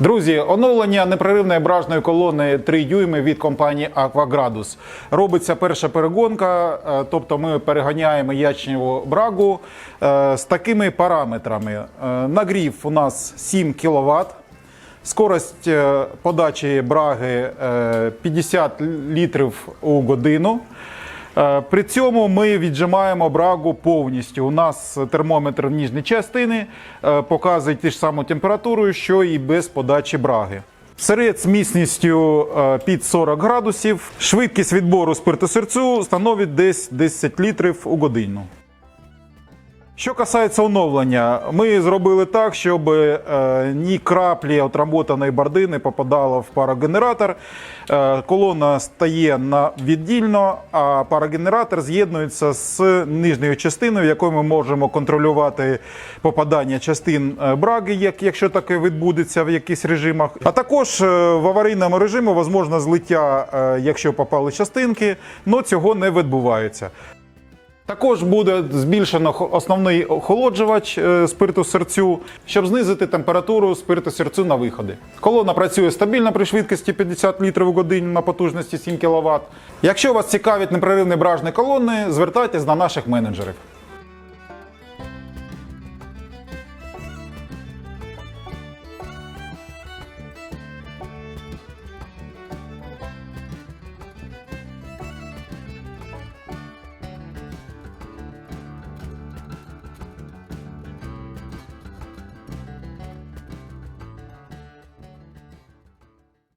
Друзі, оновлення непреривної бражної колони 3 дюйми від компанії Aquagradus. Робиться перша перегонка, е, тобто ми переганяємо ячневу брагу е, з такими параметрами. Е, Нагрів у нас 7 кВт. Скорость подачі браги е, 50 літрів у годину. Е, При цьому ми віджимаємо брагу повністю. У нас термометр в ніжній частини е, показує ті ж саму температуру, що і без подачі браги. Серед з міцністю е, під 40 градусів. Швидкість відбору спирту серцю становить десь 10 літрів у годину. Що касається оновлення, ми зробили так, щоб е, ні краплі отработаної борди не попадало в парогенератор. Е, колона стає на віддільно, а парогенератор з'єднується з нижньою частиною, якою ми можемо контролювати попадання частин е, браги, як, якщо таке відбудеться в якихось режимах. А також в аварійному режимі можливо злиття, якщо попали частинки, але цього не відбувається. Також буде збільшено основний охолоджувач е, спирту серцю, щоб знизити температуру спирту серцю на виходи. Колона працює стабільно при швидкості 50 літрів в годину на потужності 7 кВт. Якщо вас цікавить непреривні бражні колони, звертайтесь до наших менеджерів.